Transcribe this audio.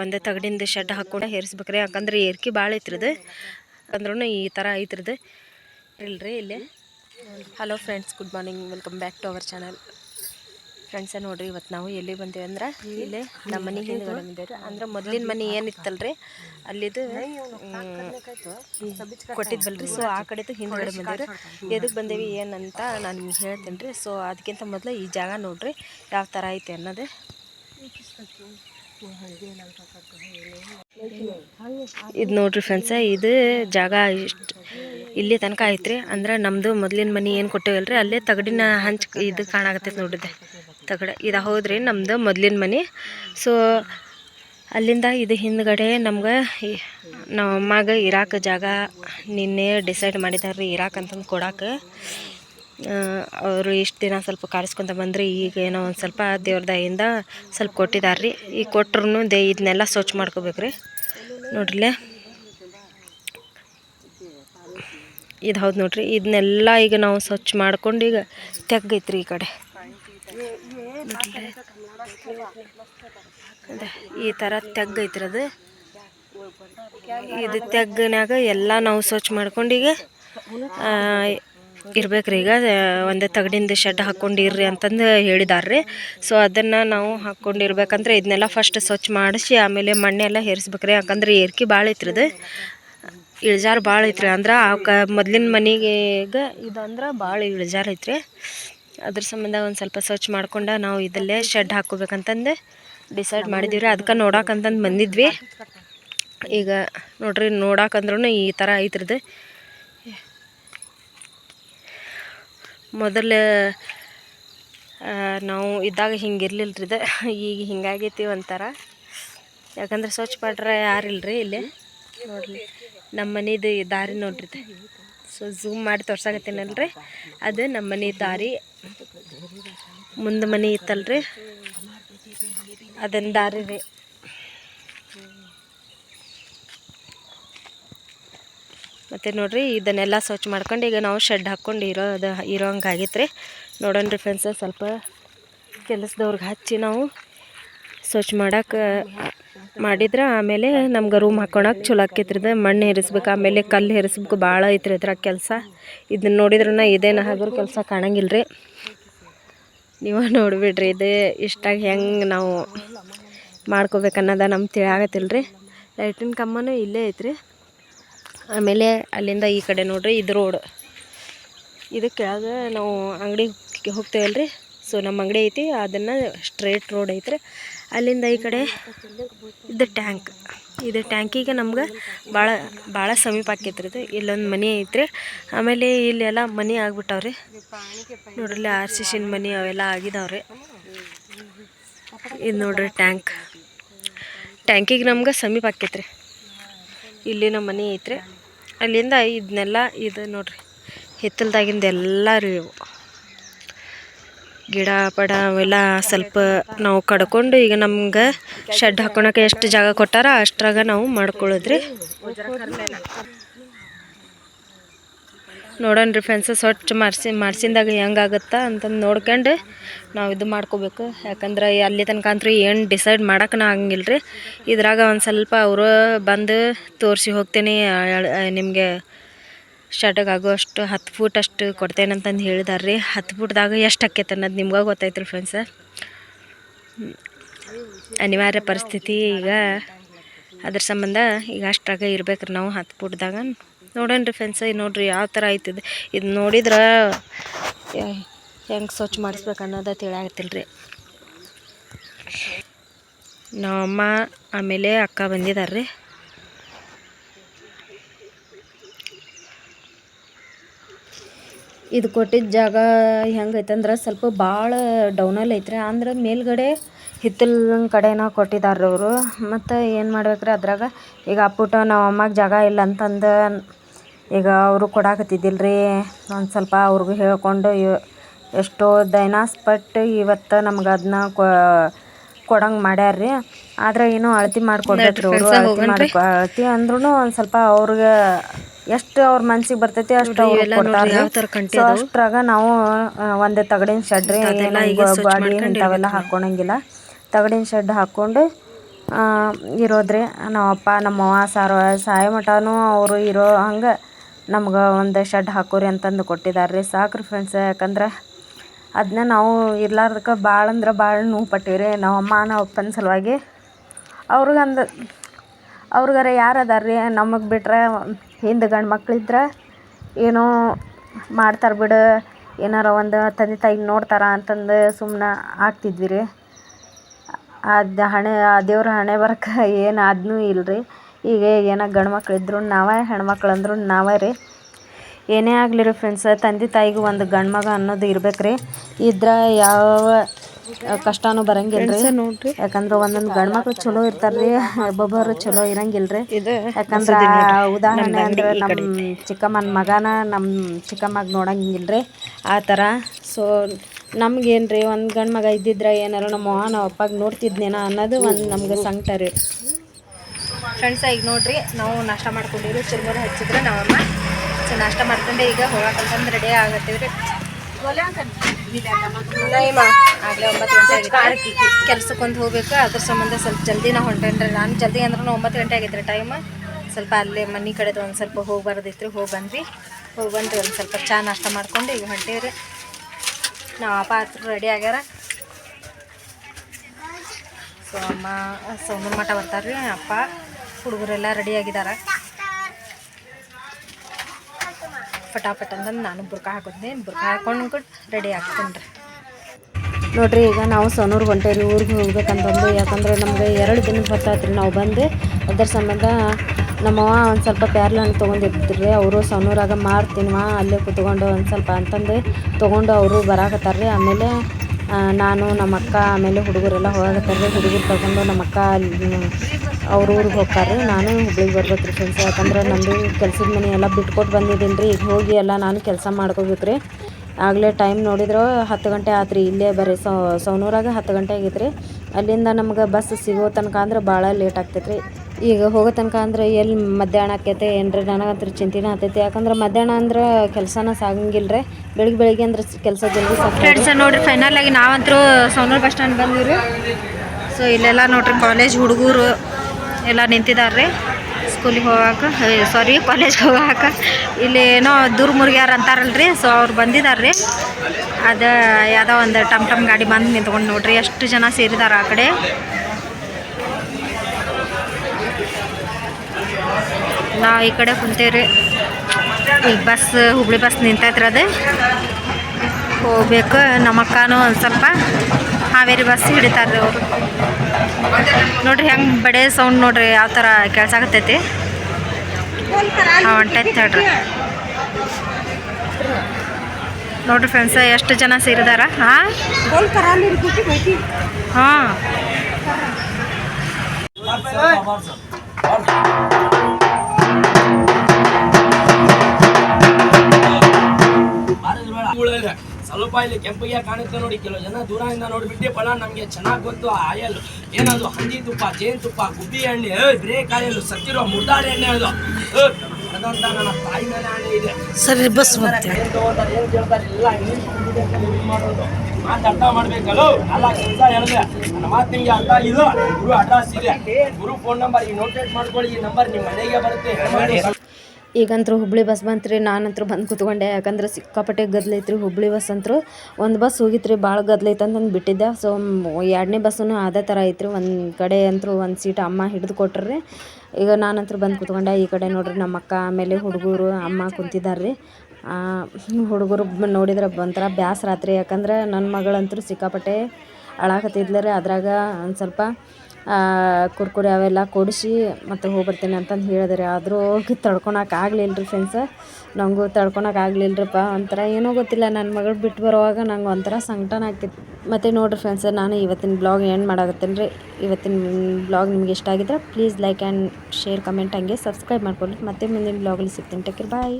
ಒಂದು ತಗಡಿಂದ ಶೆಡ್ ಹಾಕೊಂಡು ಹೇರಿಸ್ಬೇಕ್ರಿ, ಯಾಕಂದ್ರೆ ಏರ್ಕಿ ಭಾಳ ಐತ್ರಿದು. ಅಂದ್ರೂ ಈ ಥರ ಐತ್ರಿದು. ಇಲ್ರಿ ಇಲ್ಲಿ. Hello friends good morning welcome back to our channel friends ನೋಡ್ರಿ ಇವತ್ತು ನಾವು ಎಲ್ಲಿ ಬಂದೇವೆ ಅಂದ್ರೆ, ಇಲ್ಲಿ ನಮ್ಮ ಮನೆ ಹಿಂದೆ ಬಂದೇವ್ರಿ ಅಂದ್ರೆ ಮೊದಲಿನ ಮನೆ ಏನಿತ್ತಲ್ರಿ, ಅಲ್ಲಿದು ಕೊಟ್ಟಿದ್ವಲ್ರಿ. ಸೊ ಆ ಕಡೆದು ಹಿಂದ್ಗಡೆ ಬಂದೇವ್ರಿ ಎದಕ್ಕೆ ಬಂದೇವಿ, ಏನಂತ ನಾನು ನಿಮ್ಗೆ ಹೇಳ್ತೀನಿ ರೀ ಸೊ ಅದಕ್ಕಿಂತ ಮೊದಲು ಈ ಜಾಗ ನೋಡ್ರಿ, ಯಾವ ಥರ ಐತೆ ಅನ್ನೋದು. ಇದು ನೋಡ್ರಿ ಫ್ರೆಂಡ್ಸ ಇದು ಜಾಗ ಇಷ್ಟು ಇಲ್ಲಿ ತನಕ ಐತ್ರಿ. ಅಂದ್ರೆ ನಮ್ದು ಮೊದ್ಲಿನ ಮನೆ ಏನು ಕೊಟ್ಟೇವಲ್ರಿ ಅಲ್ಲೇ ತಗಡಿನ ಹಂಚ್ ಇದು ಕಾಣಾಕತ್ತೈತೆ ನೋಡಿದ್ದೆ ತಗಡ, ಇದು ಹೌದ್ರಿ ನಮ್ದು ಮೊದ್ಲಿನ ಮನೆ. ಸೊ ಅಲ್ಲಿಂದ ಇದು ಹಿಂದ್ಗಡೆ ನಮ್ಗೆ ನಮ್ಮ ಅಮ್ಮಾಗ ಇರಾಕ ಜಾಗ ನಿನ್ನೆ ಡಿಸೈಡ್ ಮಾಡಿದಾರ್ರಿ, ಇರಾಕ್ ಅಂತಂದು ಕೊಡಾಕ. ಅವರು ಇಷ್ಟು ದಿನ ಸ್ವಲ್ಪ ಕಾಡಿಸ್ಕೊಂತ ಬಂದ್ರಿ, ಈಗ ಏನೋ ಒಂದು ಸ್ವಲ್ಪ ದೇವ್ರ ದಯಿಂದ ಸ್ವಲ್ಪ ರೀ ಈಗ ಕೊಟ್ರು ದೇ ಇದನ್ನೆಲ್ಲ ಸ್ವಚ್ಛ ಮಾಡ್ಕೋಬೇಕ್ರಿ. ನೋಡ್ರಿಲೆ. ಇದು ಹೌದು ನೋಡ್ರಿ ಇದನ್ನೆಲ್ಲ ಈಗ ನಾವು ಸ್ವಚ್ಛ ಮಾಡ್ಕೊಂಡು ಈಗ ತೆಗ್ಗೈತ್ರಿ ಈ ಕಡೆ. ಈ ಥರ ತೆಗ್ಗೈತ್ರಿ ಅದು. ಇದು ತೆಗ್ಗನಾಗ ಎಲ್ಲ ನಾವು ಸ್ವಚ್ಛ ಮಾಡ್ಕೊಂಡು ಈಗ ಇರ್ಬೇಕ್ರಿ. ಈಗ ಒಂದು ತಗಡಿಂದ ಶೆಡ್ ಹಾಕ್ಕೊಂಡಿರ್ರಿ ಅಂತಂದು ಹೇಳಿದಾರ್ರಿ. ಸೊ ಅದನ್ನು ನಾವು ಹಾಕ್ಕೊಂಡಿರ್ಬೇಕಂದ್ರೆ ಇದನ್ನೆಲ್ಲ ಫಸ್ಟ್ ಸ್ವಚ್ಛ ಮಾಡಿಸಿ, ಆಮೇಲೆ ಮಣ್ಣೆಲ್ಲ ಹೇರಿಸ್ಬೇಕ್ರಿ. ಯಾಕಂದ್ರೆ ಏರ್ಕಿ ಭಾಳ ಐತ್ರಿದು ಇಳಿಜಾರು ಭಾಳ ಐತ್ರಿ. ಅಂದ್ರೆ ಅವಕ್ಕ ಮೊದ್ಲಿನ ಮನೆಗೆ ಇದು ಅಂದ್ರೆ ಭಾಳ ಇಳಿಜಾರು ಐತ್ರಿ. ಅದ್ರ ಸಂಬಂಧ ಒಂದು ಸ್ವಲ್ಪ ಸ್ವಚ್ಛ ಮಾಡ್ಕೊಂಡು ನಾವು ಇದಲ್ಲೇ ಶೆಡ್ ಹಾಕೋಬೇಕಂತಂದು ಡಿಸೈಡ್ ಮಾಡಿದ್ದೀವಿ ಅದಕ್ಕೆ ನೋಡಕ್ಕಂತಂದು ಬಂದಿದ್ವಿ. ಈಗ ನೋಡ್ರಿ ನೋಡಕ್ಕಂದ್ರೂ ಈ ಥರ ಐತ್ರಿದು ಮೊದಲು ನಾವು ಇದ್ದಾಗ ಹಿಂಗೆ ಇರ್ಲಿಲ್ಲ ರೀ ಇದು. ಈಗ ಹಿಂಗಾಗೈತಿ ಒಂಥರ. ಯಾಕಂದ್ರೆ ಸ್ವಚ್ಛ ಮಾಡ್ರೆ ಯಾರಿಲ್ರಿ ಇಲ್ಲಿ? ನೋಡ್ರಿ. ನಮ್ಮ ಮನೇದು ದಾರಿ ನೋಡ್ರಿ ಸೊ ಝೂಮ್ ಮಾಡಿ ತೋರ್ಸಾಕತ್ತೀನಲ್ರಿ. ಅದು ನಮ್ಮ ಮನೆ ದಾರಿ. ಮುಂದೆ ಮನೆ ಇತ್ತಲ್ರಿ. ಅದನ್ನ ದಾರಿ ರೀ. ಮತ್ತು ನೋಡಿರಿ ಇದನ್ನೆಲ್ಲ ಸ್ವಚ್ಛ ಮಾಡ್ಕೊಂಡು ಈಗ ನಾವು ಶೆಡ್ ಹಾಕ್ಕೊಂಡು ಇರೋದು ಇರೋ ಹಂಗೆ ಆಗಿತ್ತು ರೀ ನೋಡೋಣ ರೀ ಫ್ರೆಂಡ್ಸ ಸ್ವಲ್ಪ ಕೆಲಸದವ್ರಿಗೆ ಹಚ್ಚಿ ನಾವು ಸ್ವಚ್ಛ ಮಾಡಕ್ಕೆ ಮಾಡಿದ್ರೆ ಆಮೇಲೆ ನಮ್ಗೆ ರೂಮ್ ಹಾಕೊಳಕ್ಕೆ ಚಲೋ ಆಕೈತ್ರಿದ ಮಣ್ಣು ಹೇರಿಸ್ಬೇಕು ಆಮೇಲೆ ಕಲ್ಲು ಹೇರಿಸ್ಬೇಕು ಭಾಳ ಐತ್ರಿ ಇದ್ರಾಗ ಕೆಲಸ. ಇದನ್ನ ನೋಡಿದ್ರೂ ಇದೇನು ಹಗರ್ ಕೆಲಸ ಕಾಣಂಗಿಲ್ಲ ರೀ ನೀವು ನೋಡಿಬಿಡ್ರಿ ಇದು ಇಷ್ಟಾಗಿ ಹೆಂಗೆ ನಾವು ಮಾಡ್ಕೋಬೇಕನ್ನೋದ ನಮ್ಗೆ ತಿಳಿಯಾಗತ್ತಿಲ್ಲ ರೀ ಲೈಟಿನ ಕಮ್ಮನೂ ಇಲ್ಲೇ ಐತ್ರಿ. ಆಮೇಲೆ ಅಲ್ಲಿಂದ ಈ ಕಡೆ ನೋಡ್ರಿ ಇದು ರೋಡ್. ಇದು ಕೆಳಗೆ ನಾವು ಅಂಗಡಿಗೆ ರೀ ಸೊ ನಮ್ಮ ಅಂಗಡಿ ಐತಿ, ಅದನ್ನು ಸ್ಟ್ರೇಟ್ ರೋಡ್ ಐತ್ರಿ. ಅಲ್ಲಿಂದ ಈ ಕಡೆ ಇದು ಟ್ಯಾಂಕ್ ಇದು ಟ್ಯಾಂಕಿಗೆ ನಮ್ಗೆ ಭಾಳ ಭಾಳ ಸಮೀಪ ಆಕೈತ್ರಿ ಇದು. ಇಲ್ಲೊಂದು ಮನೆ ಐತ್ರಿ. ಆಮೇಲೆ ಇಲ್ಲೆಲ್ಲ ಮನೆ ಆಗ್ಬಿಟ್ಟವ್ರಿ. ನೋಡ್ರಿ ಆರ್ ಸಿ ಸಿನ ಮನೆ ಅವೆಲ್ಲ ಆಗಿದಾವ್ರಿ. ಇದು ನೋಡ್ರಿ ಟ್ಯಾಂಕ್ ಟ್ಯಾಂಕಿಗೆ ನಮ್ಗೆ ಸಮೀಪ ಆಕೈತ್ರಿ. ಇಲ್ಲಿ ನಮ್ಮ ಮನೆ ಐತ್ರಿ. ಅಲ್ಲಿಂದ ಇದನ್ನೆಲ್ಲ ಇದು ನೋಡ್ರಿ, ಹಿತ್ತಲ್ದಾಗಿಂದ ಎಲ್ಲ ರೀ ಇವು. ಗಿಡ, ಪಡ ಅವೆಲ್ಲ ಸ್ವಲ್ಪ ನಾವು ಕಡ್ಕೊಂಡು ಈಗ ನಮ್ಗೆ ಶೆಡ್ ಹಾಕೊಳಕ್ಕೆ ಎಷ್ಟು ಜಾಗ ಕೊಟ್ಟಾರ ಅಷ್ಟ್ರಾಗ ನಾವು ಮಾಡ್ಕೊಳ್ಳೋದ್ರಿ ನೋಡೋಣ ರೀ ಫ್ರೆಂಡ್ಸ್ ಸ್ವಚ್ಛ ಮಾಡಿಸಿ ಹೆಂಗೆ ಆಗತ್ತೆ ಅಂತಂದು ನೋಡ್ಕೊಂಡು ನಾವು ಇದು ಮಾಡ್ಕೋಬೇಕು. ಯಾಕಂದ್ರೆ ಅಲ್ಲಿ ತನಕ ಅಂತೂ ಏನು ಡಿಸೈಡ್ ಮಾಡೋಕೆ ಆಗಂಗಿಲ್ಲ ರೀ ಇದ್ರಾಗ ಒಂದು ಸ್ವಲ್ಪ ಅವರು ಬಂದು ತೋರಿಸಿ ಹೋಗ್ತೇನೆ ನಿಮಗೆ ಶರ್ಟಿಗೆ ಆಗೋಷ್ಟು ಹತ್ತು ಫೂಟ್ ಅಷ್ಟು ಕೊಡ್ತೇನೆ ಅಂತಂದು ಹೇಳಿದಾರೆ ರೀ ಹತ್ತು ಫೂಟ್ದಾಗ ಎಷ್ಟು ಆಕೈತೆ ಅನ್ನೋದು ನಿಮ್ಗೆ ಗೊತ್ತಾಯ್ತು ರೀ ಫ್ರೆಂಡ್ಸ ಅನಿವಾರ್ಯ ಪರಿಸ್ಥಿತಿ ಈಗ. ಅದ್ರ ಸಂಬಂಧ ಈಗ ಅಷ್ಟ್ರಾಗ ಇರ್ಬೇಕು ರೀ ನಾವು ಹತ್ತು ಫೂಟ್ದಾಗ ನೋಡೋಣ ಫ್ರೆಂಡ್ಸ್ ಇದು ನೋಡ್ರಿ ಯಾವ ಥರ ಆಯ್ತದ. ಇದು ನೋಡಿದ್ರೆ ಹೆಂಗೆ ಸ್ವಚ್ಛ ಮಾಡಿಸ್ಬೇಕು ಅನ್ನೋದು ತಿಳಿಯಾಗತ್ತಿಲ್ಲ ರೀ ನಮ್ಮಮ್ಮ ಆಮೇಲೆ ಅಕ್ಕ ಬಂದಿದ್ದಾರೆ ರೀ ಇದು ಕೊಟ್ಟಿದ್ದ ಜಾಗ ಹೆಂಗೈತಂದ್ರೆ ಸ್ವಲ್ಪ ಭಾಳ ಡೌನಲ್ಲಿ ಐತ್ರಿ. ಅಂದ್ರೆ ಮೇಲ್ಗಡೆ ಹಿತ್ತಲ ಕಡೆನ ಕೊಟ್ಟಿದ್ದಾರೆ ಅವರು. ಮತ್ತು ಏನು ಮಾಡ್ಬೇಕ್ರಿ ಅದ್ರಾಗ? ಈಗ ಅಪ್ಪುಟ ನಾವು ಅಮ್ಮಗೆ ಜಾಗ ಇಲ್ಲ ಅಂತಂದು ಈಗ ಅವರು ಕೊಡಾಕತ್ತಿದ್ದಿಲ್ಲ ರೀ ಒಂದು ಸ್ವಲ್ಪ ಅವ್ರಿಗೂ ಹೇಳ್ಕೊಂಡು ಎಷ್ಟೋ ದೈನಾಸ್ ಪಟ್ಟು ಇವತ್ತು ನಮ್ಗೆ ಅದನ್ನ ಕೊಡಂಗೆ ಮಾಡ್ಯಾರ ರೀ ಆದ್ರೆ ಏನೋ ಅಳತಿ ಮಾಡ್ಕೊಡ್ಬೇಕ್ರಿ ಅವರು ಅಳತಿ ಮಾಡ್ಕೊ ಅಳತಿ ಅಂದ್ರೂ ಒಂದು ಸ್ವಲ್ಪ ಅವ್ರಿಗೆ ಎಷ್ಟು ಅವ್ರ ಮನ್ಸಿಗೆ ಬರ್ತೈತಿ ಅಷ್ಟು ಅವ್ರು ಕೊಡ್ತಾರೆ ಸೊ ಅಷ್ಟ್ರಾಗ ನಾವು ಒಂದೇ ತಗಡಿನ ಶೆಡ್ ರೀ ಗಾಡಿ ಇಂಥವೆಲ್ಲ ಹಾಕೊಳಂಗಿಲ್ಲ. ತಗಡಿನ ಶೆಡ್ ಹಾಕ್ಕೊಂಡು ಇರೋದ್ರಿ. ನಮ್ಮಪ್ಪ ನಮ್ಮವ್ವ ಸಾರ ಸಾಯ ಮಠನೂ ಅವರು ಇರೋ ಹಂಗೆ ನಮ್ಗೆ ಒಂದು ಶೆಡ್ ಹಾಕೋರಿ ಅಂತಂದು ಕೊಟ್ಟಿದ್ದಾರೆ ರೀ ಸಾಕ್ರಿ ಫ್ರೆಂಡ್ಸ್ ಯಾಕಂದ್ರೆ ಅದನ್ನ ನಾವು ಇರ್ಲಾರ್ದಕ್ಕೆ ಭಾಳ ಅಂದ್ರೆ ಭಾಳ ನೋವು ಪಟ್ಟೀವಿ ರೀ ನಮ್ಮಮ್ಮ ನಾವು ಅಪ್ಪನ ಸಲುವಾಗಿ ಅವ್ರಿಗಂದು ಅವ್ರಿಗಾರ ಯಾರು ಅದಾರ ರೀ ನಮಗೆ ಬಿಟ್ರೆ ಹಿಂದೆ ಗಂಡು ಮಕ್ಳಿದ್ರೆ ಏನೋ ಮಾಡ್ತಾರೆ ಬಿಡು. ಏನಾರ ಒಂದು ತಂದೆ ತಾಯಿ ನೋಡ್ತಾರೆ ಅಂತಂದು ಸುಮ್ಮನೆ ಆಗ್ತಿದ್ವಿ ರೀ ಅದು ಹಣೆ, ಆ ದೇವ್ರ ಹಣೆ ಬರಕ್ಕೆ ಏನು ಅದನ್ನೂ ಇಲ್ಲ ರೀ ಈಗ ಏನೋ ಗಂಡು ಮಕ್ಳು ಇದ್ರೂ ನಾವೇ ಹೆಣ್ಮಕ್ಳು ಅಂದ್ರೂ ನಾವೇ ರೀ. ಏನೇ ಆಗಲಿ ರೀ ಫ್ರೆಂಡ್ಸ್ ತಂದೆ ತಾಯಿಗೂ ಒಂದು ಗಂಡು ಮಗ ಅನ್ನೋದು ಇರ್ಬೇಕು ರೀ. ಇದ್ರೆ ಯಾವ ಕಷ್ಟನೂ ಬರಂಗಿಲ್ಲ ರೀ ನೋಡ್ರಿ. ಯಾಕಂದ್ರೆ ಒಂದೊಂದು ಗಂಡು ಮಕ್ಳು ಚಲೋ ಇರ್ತಾರೆ ರೀ ಒಬ್ಬೊಬ್ಬರು ಚಲೋ ಇರಂಗಿಲ್ಲ ರೀ ಯಾಕಂದ್ರೆ ಉದಾಹರಣೆ ಅಂದ್ರೆ ನಮ್ಮ ಚಿಕ್ಕಮ್ಮನ ಮಗನ ನಮ್ಮ ಚಿಕ್ಕಮ್ಮಗೆ ನೋಡಂಗಿಲ್ಲ ರೀ ಆ ಥರ ಸೊ ನಮ್ಗೇನು ರೀ ಒಂದು ಗಂಡು ಮಗ ಇದ್ದಿದ್ರೆ ಏನಾರು ನಮ್ಮ ನಮ್ಮ ಅಪ್ಪಾಗ ನೋಡ್ತಿದ್ನೇನ ಅನ್ನೋದು ಒಂದು ನಮ್ಗೆ ಸಂಕಟ ರೀ. ಫ್ರೆಂಡ್ಸ್, ಈಗ ನೋಡ್ರಿ, ನಾವು ನಾಷ್ಟ ಮಾಡ್ಕೊಂಡಿವ್ರಿ ಚುರುಮುರು ಹಚ್ಚಿದ್ರೆ ನಮ್ಮಮ್ಮ ಸೊ, ನಾಷ್ಟ ಮಾಡ್ಕೊಂಡೆ ಈಗ ಹೋಗಕ್ಕಂತಂದು ರೆಡಿ ಆಗತ್ತೀವಿ ರೀ. ಟೈಮ ಆಗಲೇ ಒಂಬತ್ತು ಗಂಟೆ ಆಗೈತೆ ಕೆಲ್ಸಕ್ಕೊಂದು ಹೋಗ್ಬೇಕು, ಅದ್ರ ಸಂಬಂಧ ಸ್ವಲ್ಪ ಜಲ್ದಿ ನಾವು ಹೊಂಟೇನ್ರಿ. ನಾನು ಜಲ್ದಿ ಅಂದ್ರೂ ಒಂಬತ್ತು ಗಂಟೆ ಆಗೈತೆ ರೀ ಟೈಮ್ ಸ್ವಲ್ಪ ಅಲ್ಲೇ ಮನೆ ಕಡೆದು ಒಂದು ಸ್ವಲ್ಪ ಹೋಗಿ ಬರೋದಿತ್ತು ಹೋಗಿ ಬಂದ್ವಿ ಹೋಗಿ ಬಂದು ಒಂದು ಸ್ವಲ್ಪ ಚಾ ನಾಷ್ಟ ಮಾಡ್ಕೊಂಡು ಈಗ ಹೊಂಟೇವಿ ರೀ. ನಾವು ಅಪ್ಪ ಹತ್ರ ರೆಡಿ ಆಗ್ಯಾರ. ಸೊ ಅಮ್ಮ ಸೌಂದರ ಮಠ ಬರ್ತಾರೆ ಅಪ್ಪ. ಹುಡುಗರೆಲ್ಲ ರೆಡಿ ಆಗಿದ್ದಾರೆ ಫಟಾಫಟ್ ಅಂತಂದು ನಾನು ಬುರ್ಕ ಹಾಕೋತೀನಿ ಬುರ್ಕ ಹಾಕೊಂಡು ರೆಡಿ ಆಗ್ತೀನಿ ನೋಡ್ರಿ, ಈಗ ನಾವು ಸೋನೂರು ಹೊಂಟೇವಿ ಊರಿಗೆ ಹೋಗ್ಬೇಕಂತಂದು ಯಾಕಂದ್ರೆ ನಮ್ಗೆ ಎರಡು ದಿನ ಬರ್ತಾತ್ರಿ ನಾವು ಬಂದು. ಅದರ ಸಂಬಂಧ ನಮ್ಮವ್ವ ಒಂದು ಸ್ವಲ್ಪ ಪ್ಯಾರ್ಲ ಹಣ್ಣು ಅವರು ಸೋನೂರಾಗ ಮಾರ್ತೀನಿವ, ಅಲ್ಲೇ ಕುತ್ಕೊಂಡು ಒಂದು ಸ್ವಲ್ಪ ಅಂತಂದು ತೊಗೊಂಡು ಅವರು ಬರಾಕತ್ತಾರ್ರಿ. ಆಮೇಲೆ ನಾನು ನಮ್ಮ ಅಕ್ಕ ಆಮೇಲೆ ಹುಡುಗರೆಲ್ಲ ಹೋಗಕ್ಕೆ ಹುಡುಗರು ತಗೊಂಡು ನಮ್ಮ ಅಕ್ಕ ಅವ್ರ ಊರಿಗೆ ಹೋಗ್ತಾರೆ. ನಾನು ಹುಬ್ಳಿಗೆ ಬರ್ಬೇಕು ರೀ ಫ್ರೆಂಡ್ಸ್ ಯಾಕಂದ್ರೆ ನಮ್ಮದು ಕೆಲ್ಸದ ಮನೆ ಎಲ್ಲ ಬಿಟ್ಕೊಟ್ಟು ಬಂದಿದ್ದೀನಿ ರೀ. ಈಗ ಹೋಗಿ ಎಲ್ಲ ನಾನು ಕೆಲಸ ಮಾಡ್ಕೋಬೇಕು ರೀ. ಆಗಲೇ ಟೈಮ್ ನೋಡಿದ್ರೆ ಹತ್ತು ಗಂಟೆ ಆತು ರೀ ಇಲ್ಲೇ ಬರ್ರಿ ಸೌನೂರಾಗ ಹತ್ತು ಗಂಟೆ ಆಗೈತೆ ರೀ ಅಲ್ಲಿಂದ ನಮ್ಗೆ ಬಸ್ ಸಿಗೋ ತನಕ ಅಂದ್ರೆ ಭಾಳ ಲೇಟ್ ಆಗ್ತೈತೆ ರೀ ಈಗ ಹೋಗೋ ತನಕ ಅಂದ್ರೆ ಎಲ್ಲಿ ಮಧ್ಯಾಹ್ನ ಆಕೈತೆ ಏನ್ರಿ? ನನಗಂತೂ ಚಿಂತೆನೇ ಆಗ್ತೈತೆ. ಯಾಕಂದ್ರೆ ಮಧ್ಯಾಹ್ನ ಅಂದ್ರೆ ಕೆಲಸನ ಸಾಗಂಗಿಲ್ಲ ರೀ ಬೆಳಿಗ್ಗೆ ಬೆಳಿಗ್ಗೆ ಅಂದ್ರೆ ಕೆಲಸ ಜಲ್ದಿ ಫ್ರೆಂಡ್ಸ್ ನೋಡ್ರಿ ಫೈನಲ್ ಆಗಿ ನಾವಂತರೂ ಸೌನೂರು ಬಸ್ ಸ್ಟ್ಯಾಂಡ್ ಬಂದಿವ್ರಿ. ಸೊ ಇಲ್ಲೆಲ್ಲ ನೋಡ್ರಿ ಕಾಲೇಜ್ ಹುಡುಗರು ಎಲ್ಲ ನಿಂತಿದ್ದಾರೆ ಸ್ಕೂಲಿಗೆ ಹೋಗಾಕ ಸಾರಿ ಕಾಲೇಜ್ ಹೋಗಾಕ. ಇಲ್ಲಿ ಏನೋ ದೂರ ಮುರ್ಗ್ಯಾರ ಅಂತಾರಲ್ರಿ ಸೊ ಅವ್ರು ಬಂದಿದ್ದಾರೆ ಅದು ಯಾವುದೋ ಒಂದು ಟಮ್ ಟಮ್ ಗಾಡಿ ಬಂದು ನಿಂತ್ಕೊಂಡು ನೋಡ್ರಿ, ಎಷ್ಟು ಜನ ಸೇರಿದ್ದಾರೆ ಆ ಕಡೆ. ನಾವು ಈ ಕಡೆ ಕುಂತೇವ್ರಿ. ಈಗ ಬಸ್, ಹುಬ್ಳಿ ಬಸ್ ನಿಂತೈತ್ರಿ ಅದು. ಹೋಗ್ಬೇಕು ನಮ್ಮಕ್ಕನೂ ಒಂದು ಸ್ವಲ್ಪ. ಹಾವೇರಿ ಬಸ್ ಹಿಡಿತಾರೆ ಅವರು. ನೋಡ್ರಿ ಹೆಂಗೆ ಬಡೆ ಸೌಂಡ್ ನೋಡ್ರಿ ಯಾವ ಥರ ಕೇಳ್ಸಾಕತ್ತೈತಿ ಹೊಂಟೈತೆ ಹೇಳ್ರಿ. ನೋಡ್ರಿ ಫ್ರೆಂಡ್ಸ ಎಷ್ಟು ಜನ ಸೇರಿದಾರ? ಹಾಂ? ಹಾಂ. ಸ್ವಲ್ಪ ಇಲ್ಲಿ ಕೆಂಪಿಗೆ ಕಾಣುತ್ತೆ ನೋಡಿ. ಕೆಲವು ಜನ ದೂರದಿಂದ ನೋಡ್ಬಿಟ್ಟು ಫಲ ನಮಗೆ ಚೆನ್ನಾಗಿ ಗೊತ್ತು ಆ ಆಯಲ್ ಏನದು ಹಂದಿ ತುಪ್ಪ ಜೇನ್ ತುಪ್ಪ ಗುಬ್ಬಿ ಎಣ್ಣೆ ಏ, ಬ್ರೇಕ್ ಆಯಲ್ ಸತ್ತಿರೋ ಮುರ್ದಾಳೆ ಎಣ್ಣೆ ಅದು. ಅದಂತ ನನ್ನ ತಾಯಿ ಮೇಲೆ ಇದೆ. ಸರಿ ಬಸ್ ಏನ್ ತಗೋತಾರೆ ಏನ್ ಕೇಳ್ತಾರೆ ಎಲ್ಲ ಇಂಗ್ಲಿಷ್ ಮಾಡೋದು. ಮಾತು ಅರ್ಥ ಮಾಡ್ಬೇಕಲ್ಲ? ಅಲ್ಲ ಕೆಲಸ ಹೇಳಿದೆ. ನನ್ನ ಮಾತು ನಿಮ್ಗೆ ಅರ್ಥ ಇಲ್ಲ ಗುರು ಅಡ್ರೆಸ್ ಇದೆ. ಗುರು ಫೋನ್ ನಂಬರ್ ಈ ನೋಟೇಟ್ ಮಾಡ್ಕೊಳ್ಳಿ. ಈ ನಂಬರ್ ನಿಮ್ಮ ಮನೆಗೆ ಬರುತ್ತೆ. ಮಾಡಿ. ಈಗಂತೂ ಹುಬ್ಬಳ್ಳಿ ಬಸ್ ಬಂತ್ರಿ, ನಾನಂತೂ ಬಂದು ಕೂತ್ಕೊಂಡೆ. ಯಾಕಂದ್ರೆ ಸಿಕ್ಕಾಪಟ್ಟೆ ಗದ್ಲೈತ್ರಿ ಹುಬ್ಬಳ್ಳಿ ಬಸ್ ಅಂತೂ. ಒಂದು ಬಸ್ ಹೋಗಿತ್ರಿ ಭಾಳ ಗದ್ಲೈತೆ ಅಂತಂದು ಬಿಟ್ಟಿದ್ದೆ. ಸೊ ಎರಡನೇ ಬಸ್ಸೂ ಅದೇ ಥರ ಐತ್ರಿ. ಒಂದು ಕಡೆ ಅಂತೂ ಒಂದು ಸೀಟ್ ಅಮ್ಮ ಹಿಡಿದು ಕೊಟ್ರಿ. ಈಗ ನಾನಂತೂ ಬಂದು ಕೂತ್ಕೊಂಡೆ. ಈ ಕಡೆ ನೋಡ್ರಿ ನಮ್ಮ ಅಕ್ಕ ಆಮೇಲೆ ಹುಡುಗರು, ಅಮ್ಮ ಕುಂತಿದ್ದಾರೆ ರೀ ಹುಡುಗರು ನೋಡಿದ್ರೆ ಒಂಥರ ಬ್ಯಾಸರಾತ್ರಿ ಯಾಕಂದ್ರೆ ನನ್ನ ಮಗಳಂತೂ ಸಿಕ್ಕಾಪಟ್ಟೆ ಅಳಾಕತ್ತಿದ್ಲ ರೀ. ಅದ್ರಾಗ ಒಂದು ಸ್ವಲ್ಪ ಕುರ್ಕುರೆ ಅವೆಲ್ಲ ಕೊಡಿಸಿ ಮತ್ತು ಹೋಗ್ಬರ್ತೀನಿ ಅಂತಂದು ಹೇಳಿದ್ರಿ. ಆದರೂ ತಡ್ಕೊಳಕ್ಕೆ ಆಗಲಿಲ್ಲ ರೀ ಫ್ರೆಂಡ್ಸ ನನಗೂ ತಡ್ಕೊಳಕ್ಕೆ ಆಗಲಿಲ್ಲರಪ್ಪ ಒಂಥರ ಏನೋ ಗೊತ್ತಿಲ್ಲ ನನ್ನ ಮಗಳು ಬಿಟ್ಟು ಬರುವಾಗ ನಂಗೆ ಒಂಥರ ಸಂಕಟನ ಆಗ್ತಿತ್ತು ಮತ್ತು ನೋಡಿರಿ ಫ್ರೆಂಡ್ಸ ನಾನು ಇವತ್ತಿನ ಬ್ಲಾಗ್ ಎಂಡ್ ಮಾಡಾಕತ್ತೇನೆ. ರೀ ಇವತ್ತಿನ ಬ್ಲಾಗ್ ನಿಮ್ಗೆ ಇಷ್ಟ ಆಗಿದ್ರೆ please like and share comment ಹಂಗೆ ಸಬ್ಸ್ಕ್ರೈಬ್ ಮಾಡ್ಕೊಳ್ಳಿ. ಮತ್ತೆ ಮುಂದಿನ ಬ್ಲಾಗಲ್ಲಿ ಸಿಗ್ತೀನಿ. ಟೇಕ್ ಬಾಯ್